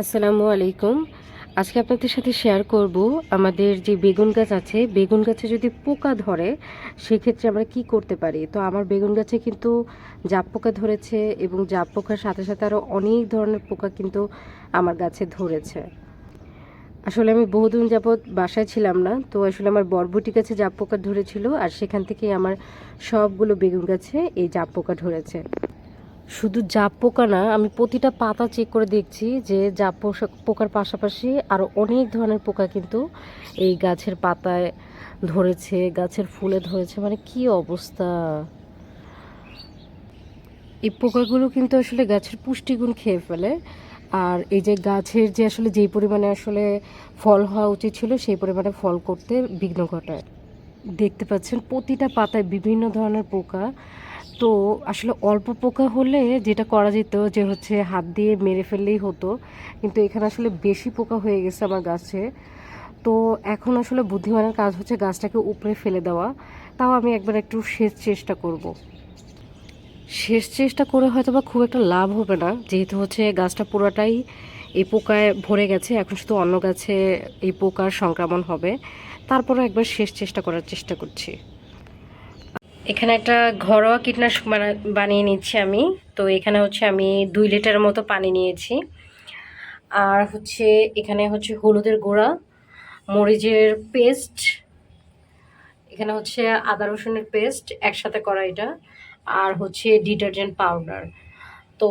আসসালামু আলাইকুম। আজকে আপনাদের সাথে শেয়ার করব আমাদের যে বেগুন গাছ আছে, বেগুন গাছে যদি পোকা ধরে, সেক্ষেত্রে আমরা কি করতে পারি? তো আমার বেগুন গাছে কিন্তু জাপ পোকা ধরেছে এবং জাপ পোকার সাথে সাথে আরও অনেক ধরনের পোকা কিন্তু আমার গাছে ধরেছে। আসলে আমি বহুদিন যাবৎ বাসায় ছিলাম না, তো আসলে আমার বরবটি গাছে জাপ পোকা ধরেছিল আর সেখান থেকেই আমার সবগুলো বেগুন গাছে এই জাপ পোকা ধরেছে। শুধু জাপ পোকা না, আমি প্রতিটা পাতা চেক করে দেখছি যে জাপ পোকার পাশাপাশি আরও অনেক ধরনের পোকা কিন্তু এই গাছের পাতায় ধরেছে, গাছের ফুলে ধরেছে। মানে কি অবস্থা? এই পোকাগুলো কিন্তু আসলে গাছের পুষ্টিগুণ খেয়ে ফেলে। আর এই যে গাছের যে আসলে যেই পরিমাণে আসলে ফল হওয়া উচিত ছিল, সেই পরিমাণে ফল করতে বিঘ্ন ঘটায়। দেখতে পাচ্ছেন, প্রতিটা পাতায় বিভিন্ন ধরনের পোকা। তো আসলে অল্প পোকা হলে যেটা করা যেত যে হচ্ছে হাত দিয়ে মেরে ফেললেই হতো। কিন্তু এখানে আসলে বেশি পোকা হয়ে গেছে আমার গাছে। তো এখন আসলে বুদ্ধিমানের কাজ হচ্ছে গাছটাকে উপরে ফেলে দেওয়া। তাও আমি একবার একটু শেষ চেষ্টা করব। শেষ চেষ্টা করে হয়তো বা খুব একটা লাভ হবে না। যেহেতু হচ্ছে গাছটা পুরোটাই এই পোকায় ভরে গেছে, এখন শুধু অন্য গাছে এই পোকার সংক্রমণ হবে। তারপরে একবার শেষ চেষ্টা করার চেষ্টা করছি। এখানে একটা ঘরোয়া কীটনাশক বানা- বানিয়ে নিচ্ছি আমি। তো এখানে হচ্ছে আমি দুই লিটার মতো পানি নিয়েছি। আর হচ্ছে এখানে হচ্ছে হলুদের গুঁড়া, মরিচের পেস্ট, এখানে হচ্ছে আদা রসুনের পেস্ট একসাথে করা এটা, আর হচ্ছে ডিটারজেন্ট পাউডার। তো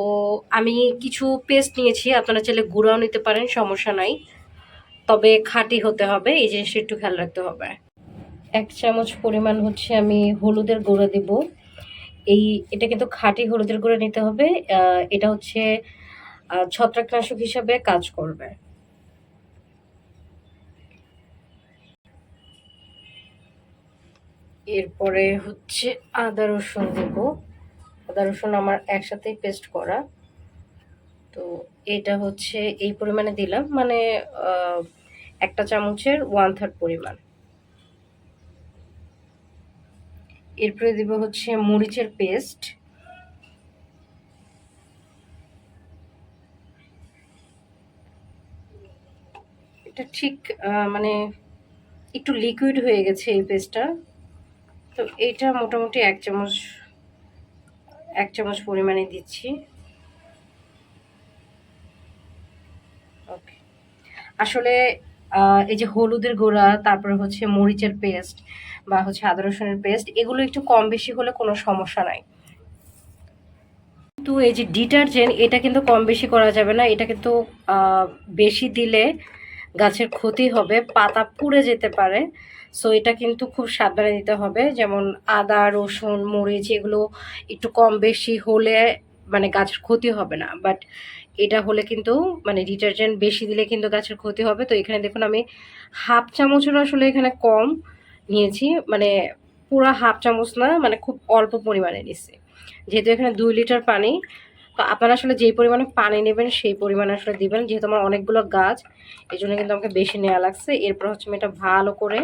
আমি কিছু পেস্ট নিয়েছি, আপনারা চাইলে গুঁড়াও নিতে পারেন, সমস্যা নাই। তবে খাঁটি হতে হবে, এই জিনিসটা একটু খেয়াল রাখতে হবে। এক চামচ পরিমাণ হচ্ছে আমি হলুদের গুঁড়ো দেব। এই, এটা কিন্তু খাঁটি হলুদের গুঁড়ো নিতে হবে। এটা হচ্ছে ছত্রাকনাশক হিসাবে কাজ করবে। এরপরে হচ্ছে আদা রসুন দেব। আদা রসুন আমার একসাথেই পেস্ট করা। তো এটা হচ্ছে এই পরিমাণে দিলাম। মানে একটা চামচের ওয়ান থার্ড পরিমাণ। এরপরে দিব হচ্ছে মরিচের পেস্ট। এটা ঠিক মানে একটু লিকুইড হয়ে গেছে এই পেস্টটা। তো এটা মোটামুটি এক চামচ এক চামচ পরিমাণে দিচ্ছি। ওকে আসলে এই যে হলুদের গুঁড়া, তারপরে হচ্ছে মরিচের পেস্ট বা হচ্ছে আদা রসুনের পেস্ট এগুলো একটু কম বেশি হলে কোনো সমস্যা নাই। কিন্তু এই যে ডিটারজেন্ট এটা কিন্তু কম বেশি করা যাবে না। এটা কিন্তু বেশি দিলে গাছের ক্ষতি হবে, পাতা পুড়ে যেতে পারে। সো এটা কিন্তু খুব সাবধানে দিতে হবে। যেমন আদা, রসুন, মরিচ, এগুলো একটু কম বেশি হলে মানে গাছের ক্ষতি হবে না। বাট এটা হলে কিন্তু মানে ডিটারজেন্ট বেশি দিলে কিন্তু গাছের ক্ষতি হবে। তো এখানে দেখুন আমি হাফ চামচেরও আসলে এখানে কম নিয়েছি মানে পুরো হাফ চামচ না মানে খুব অল্প পরিমাণে নিচ্ছি যেহেতু এখানে দুই লিটার পানি, তো আপনারা আসলে যেই পরিমাণে পানি নেবেন সেই পরিমাণে আসলে দিবেন। যেহেতু আমার অনেকগুলো গাছ এই জন্য কিন্তু আমাকে বেশি নেওয়া লাগছে। এরপর হচ্ছে আমি এটা ভালো করে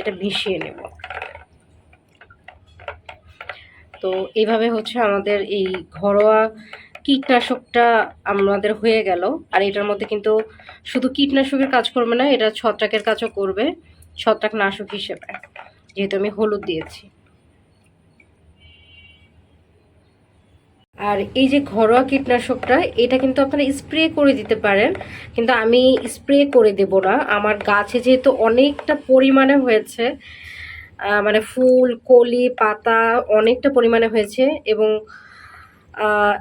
এটা মিশিয়ে নেব। তো এইভাবে হচ্ছে আমাদের এই ঘরোয়া কীটনাশকটা আমাদের হয়ে গেল। আর এটার মধ্যে কিন্তু শুধু কীটনাশকের কাজ করবে না, এটা ছত্রাকের কাজও করবে, ছত্রাকনাশক হিসেবে, যেহেতু আমি হলুদ দিয়েছি। আর এই যে ঘরোয়া কীটনাশকটা, এটা কিন্তু আপনারা স্প্রে করে দিতে পারেন, কিন্তু আমি স্প্রে করে দেব না। আমার গাছে যেহেতু অনেকটা পরিমাণে হয়েছে মানে ফুল, কলি, পাতা অনেকটা পরিমাণে হয়েছে এবং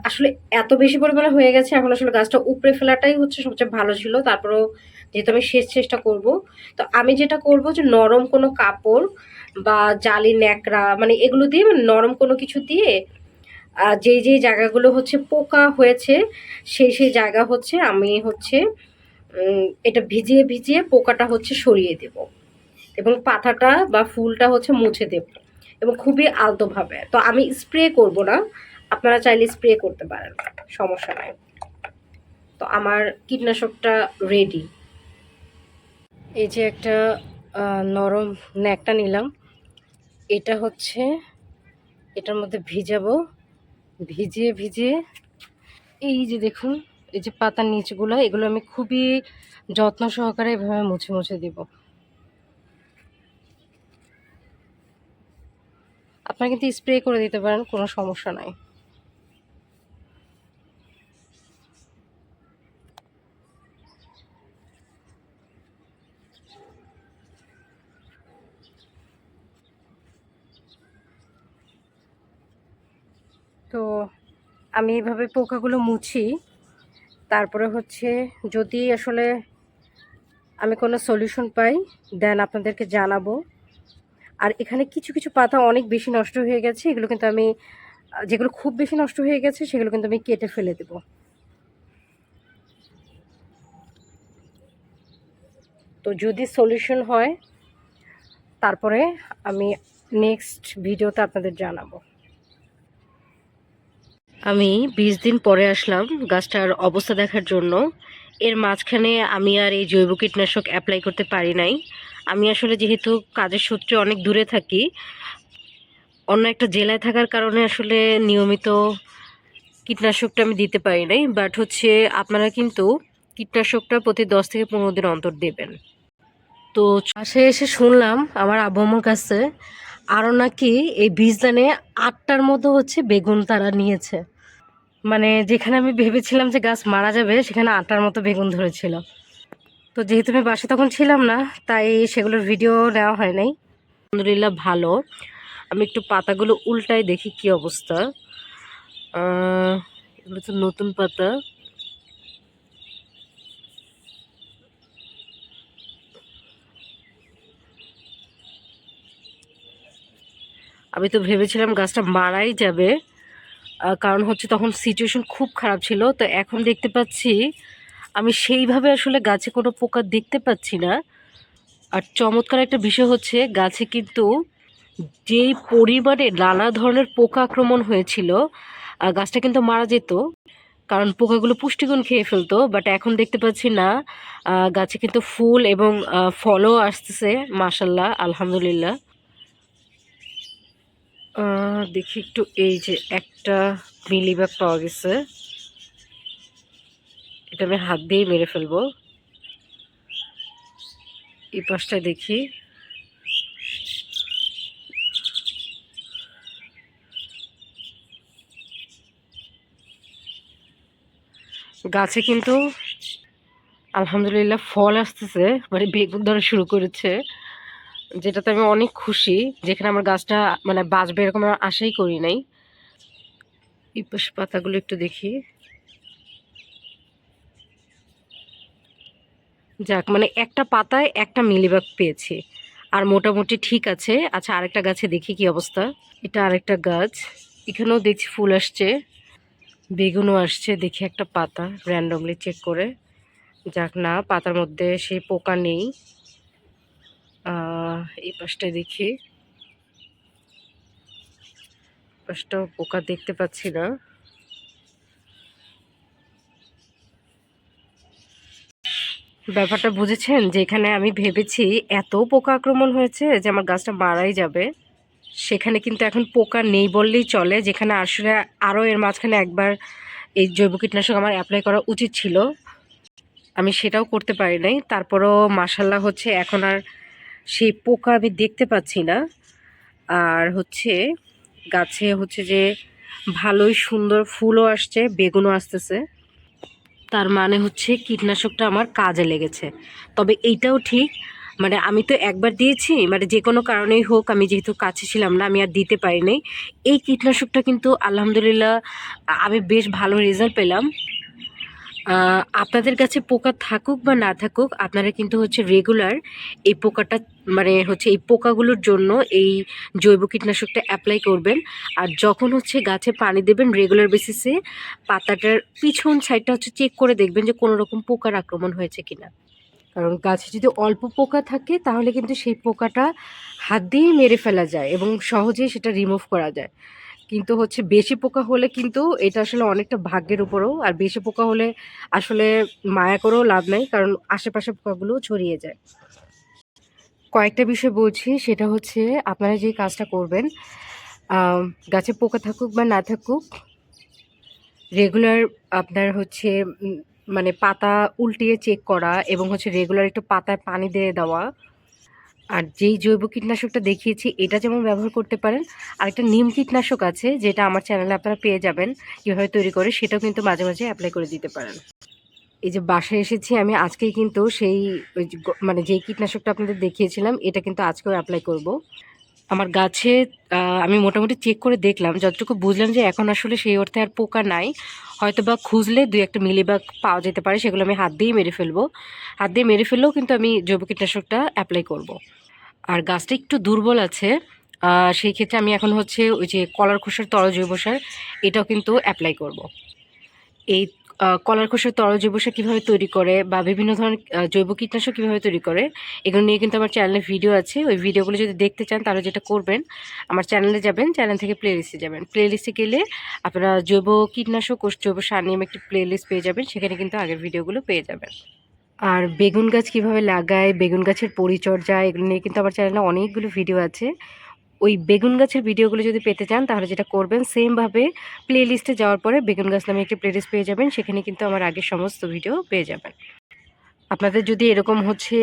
আসলে এত বেশি পরিমাণে হয়ে গেছে, এখন আসলে গাছটা উপড়ে ফেলাটাই হচ্ছে সবচেয়ে ভালো ছিল। তারপরেও যেহেতু আমি শেষ চেষ্টা করব, তো আমি যেটা করব যে নরম কোনো কাপড় বা জালি, ন্যাকড়া মানে এগুলো দিয়ে মানে নরম কোনো কিছু দিয়ে যেই যেই জায়গাগুলো হচ্ছে পোকা হয়েছে, সেই সেই জায়গা হচ্ছে আমি হচ্ছে এটা ভিজিয়ে ভিজিয়ে পোকাটা হচ্ছে সরিয়ে দেব। এবং পাতাটা বা ফুলটা হচ্ছে মুছে দেব। এবং খুবই আলতোভাবে। তো আমি স্প্রে করব না। আপনারা চাইলে স্প্রে করতে পারেন, সমস্যা নাই। তো আমার কীটনাশকটা রেডি এই যে একটা নরম ন্যাকটা নিলাম। এটা হচ্ছে, এটার মধ্যে ভিজাবো। ভিজিয়ে ভিজিয়ে, এই যে দেখুন, এই যে পাতার নিচগুলো, এগুলো আমি খুবই যত্ন সহকারে এভাবে মুছে মুছে দিব। আপনারা কিন্তু স্প্রে করে দিতে পারেন, কোনো সমস্যা নাই। তো আমি এইভাবে পোকাগুলো মুছি। তারপরে হচ্ছে যদি আসলে আমি কোনো সলিউশন পাই দেন আপনাদেরকে জানাব। আর এখানে কিছু কিছু পাতা অনেক বেশি নষ্ট হয়ে গেছে, এগুলো কিন্তু আমি, যেগুলো খুব বেশি নষ্ট হয়ে গেছে, সেগুলো কিন্তু আমি কেটে ফেলে দেব। তো যদি সলিউশন হয়, তারপরে আমি নেক্সট ভিডিওতে আপনাদের জানাব। আমি বিশ দিন পরে আসলাম গাছটার অবস্থা দেখার জন্য। এর মাঝখানে আমি আর এই জৈব কীটনাশক অ্যাপ্লাই করতে পারি নাই। আমি আসলে যেহেতু কাজের সূত্রে অনেক দূরে থাকি, অন্য একটা জেলায় থাকার কারণে আসলে নিয়মিত কীটনাশকটা আমি দিতে পারি নাই। বাট হচ্ছে আপনারা কিন্তু কীটনাশকটা প্রতি দশ থেকে পনেরো দিন অন্তর দেবেন। তো চাষে এসে শুনলাম আমার আব্বু কাছে আরও নাকি এই বীজদানে আটটার মতো হচ্ছে বেগুন তারা নিয়েছে। মানে যেখানে আমি ভেবেছিলাম যে গাছ মারা যাবে, সেখানে আটটার মতো বেগুন ধরেছিল। তো যেহেতু আমি বাসে তখন ছিলাম না, তাই সেগুলোর ভিডিও নেওয়া হয় নাই। আলহামদুলিল্লাহ ভালো। আমি একটু পাতাগুলো উল্টাই দেখি কি অবস্থা। এগুলো তো নতুন পাতা। আমি তো ভেবেছিলাম গাছটা মারাই যাবে। কারণ হচ্ছে তখন সিচুয়েশন খুব খারাপ ছিল। তো এখন দেখতে পাচ্ছি, আমি সেইভাবে আসলে গাছে কোনো পোকা দেখতে পাচ্ছি না। আর চমৎকার একটা বিষয় হচ্ছে, গাছে কিন্তু যেই পরিমাণে নানা ধরনের পোকা আক্রমণ হয়েছিল গাছটা কিন্তু মারা যেত। কারণ পোকাগুলো পুষ্টিগুণ খেয়ে ফেলতো বাট এখন দেখতে পাচ্ছি না। গাছে কিন্তু ফুল এবং ফলও আসতেছে মাসাল্লাহ আলহামদুলিল্লাহ। দেখি একটু এই যে একটা মিলিবাগ পাওয়া গেছে। এটা আমি হাত দিয়েই মেরে ফেলব। এই পাশটা দেখি। গাছে কিন্তু আলহামদুলিল্লাহ ফল আসতেছে মানে বেগুন ধরা শুরু করেছে। যেটাতে আমি অনেক খুশি, যেখানে আমার গাছটা মানে বাঁচবে এরকম আশাই করি নাই। এই পাতাগুলো একটু দেখি। যাক মানে একটা পাতায় একটা মিলিবাগ পেয়েছি। আর মোটামুটি ঠিক আছে। আচ্ছা আরেকটা গাছে দেখি কি অবস্থা। এটা আরেকটা গাছ। এখানেও দেখছি ফুল আসছে। বেগুনও আসছে। দেখি একটা পাতা র্যান্ডমলি চেক করে। যাক না, পাতার মধ্যে সেই পোকা নেই। এই পাশটায় দেখি। পাশটাও পোকা দেখতে পাচ্ছি না। ব্যাপারটা বুঝেছেন যে এখানে আমি ভেবেছি এত পোকা আক্রমণ হয়েছে যে আমার গাছটা মারাই যাবে। সেখানে কিন্তু এখন পোকা নেই বললেই চলে, যেখানে আসলে আরও এর মাঝখানে একবার এই জৈব কীটনাশক আমার অ্যাপ্লাই করা উচিত ছিল। আমি সেটাও করতে পারি নাই। তারপরও মাসাল্লাহ হচ্ছে এখন আর সেই পোকা আমি দেখতে পাচ্ছি না। আর হচ্ছে গাছে হচ্ছে যে ভালোই সুন্দর ফুলও আসছে, বেগুনও আসতেছে। তার মানে হচ্ছে কীটনাশকটা আমার কাজে লেগেছে। তবে এইটাও ঠিক মানে আমি তো একবার দিয়েছি মানে যে কোনো কারণেই হোক, আমি যেহেতু কাছে ছিলাম না, আমি আর দিতে পারিনি। এই কীটনাশকটা কিন্তু আলহামদুলিল্লাহ, আমি বেশ ভালো রেজাল্ট পেলাম। আপনাদের কাছে পোকা থাকুক বা না থাকুক, আপনারা কিন্তু হচ্ছে রেগুলার এই পোকাটা মানে হচ্ছে এই পোকাগুলোর জন্য এই জৈব কীটনাশকটা অ্যাপ্লাই করবেন। আর যখন হচ্ছে গাছে পানি দেবেন রেগুলার বেসিসে পাতাটার পিছন সাইডটা হচ্ছে চেক করে দেখবেন যে কোনো রকম পোকার আক্রমণ হয়েছে কিনা। কারণ গাছে যদি অল্প পোকা থাকে, তাহলে কিন্তু সেই পোকাটা হাত দিয়েই মেরে ফেলা যায় এবং সহজেই সেটা রিমুভ করা যায়। কিন্তু হচ্ছে বেশি পোকা হলে কিন্তু এটা আসলে অনেকটা ভাগ্যের উপরও, আর বেশি পোকা হলে আসলে মায়া করেও লাভ নেই, কারণ আশেপাশে পোকাগুলো ছড়িয়ে যায়। কয়েকটা বিষয় বলছি, সেটা হচ্ছে আপনারা যে কাজটা করবেন গাছে পোকা থাকুক বা না থাকুক, রেগুলার আপনার হচ্ছে মানে পাতা উল্টিয়ে চেক করা এবং হচ্ছে রেগুলার একটু পাতায় পানি দিয়ে দেওয়া আর যেই জৈব কীটনাশকটা দেখিয়েছি, এটা যেমন ব্যবহার করতে পারেন আর একটা নিম কীটনাশক আছে, যেটা আমার চ্যানেলে আপনারা পেয়ে যাবেন, কীভাবে তৈরি করে সেটাও কিন্তু মাঝে মাঝে অ্যাপ্লাই করে দিতে পারেন। এই যে বাসায় এসেছি আমি, আজকেই কিন্তু সেই মানে যেই কীটনাশকটা আপনাদের দেখিয়েছিলাম, এটা কিন্তু আজকেও অ্যাপ্লাই করব। আমার গাছে আমি মোটামুটি চেক করে দেখলাম, যতটুকু বুঝলাম যে এখন আসলে সেই অর্থে আর পোকা নাই হয়তো বা খুঁজলে দুই একটা মিলিবাগ পাওয়া যেতে পারে, সেগুলো আমি হাত দিয়েই মেরে ফেলব হাত দিয়ে মেরে ফেললেও কিন্তু আমি জৈব কীটনাশকটা অ্যাপ্লাই করব। আর গাছটা একটু দুর্বল আছে সেই ক্ষেত্রে আমি এখন হচ্ছে ওই যে কলার খোসার তরল জৈব সার, এটাও কিন্তু অ্যাপ্লাই করব। এই কলার খোসার তরল জৈব সার কীভাবে তৈরি করে বা বিভিন্ন ধরনের জৈব কীটনাশক কীভাবে তৈরি করে, এগুলো নিয়ে কিন্তু আমার চ্যানেলে ভিডিও আছে। ওই ভিডিওগুলো যদি দেখতে চান, তাহলে যেটা করবেন, আমার চ্যানেলে যাবেন চ্যানেল থেকে প্লে লিস্টে যাবেন। প্লে লিস্টে গেলে আপনারা জৈব কীটনাশক ও জৈব সার নিয়ে একটি প্লে লিস্ট পেয়ে যাবেন, সেখানে কিন্তু আগের ভিডিওগুলো পেয়ে যাবেন। আর বেগুন গাছ কীভাবে লাগায়, বেগুন গাছের পরিচর্যা, এগুলো নিয়ে কিন্তু আমার চ্যানেলে অনেকগুলো ভিডিও আছে। ওই বেগুন গাছের ভিডিওগুলো যদি পেতে চান, তাহলে যেটা করবেন, সেমভাবে প্লে লিস্টে যাওয়ার পরে বেগুন গাছ নামে একটি প্লে লিস্ট পেয়ে যাবেন, সেখানে কিন্তু আমার আগের সমস্ত ভিডিও পেয়ে যাবেন। আপনাদের যদি এরকম হচ্ছে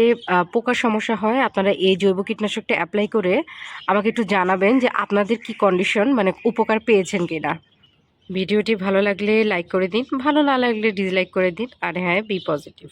পোকার সমস্যা হয়, আপনারা এই জৈব কীটনাশকটা অ্যাপ্লাই করে আমাকে একটু জানাবেন যে আপনাদের কি কন্ডিশন মানে উপকার পেয়েছেন কিনা। ভিডিওটি ভালো লাগলে লাইক করে দিন, ভালো না লাগলে ডিসলাইক করে দিন, আর হ্যাঁ বি পজিটিভ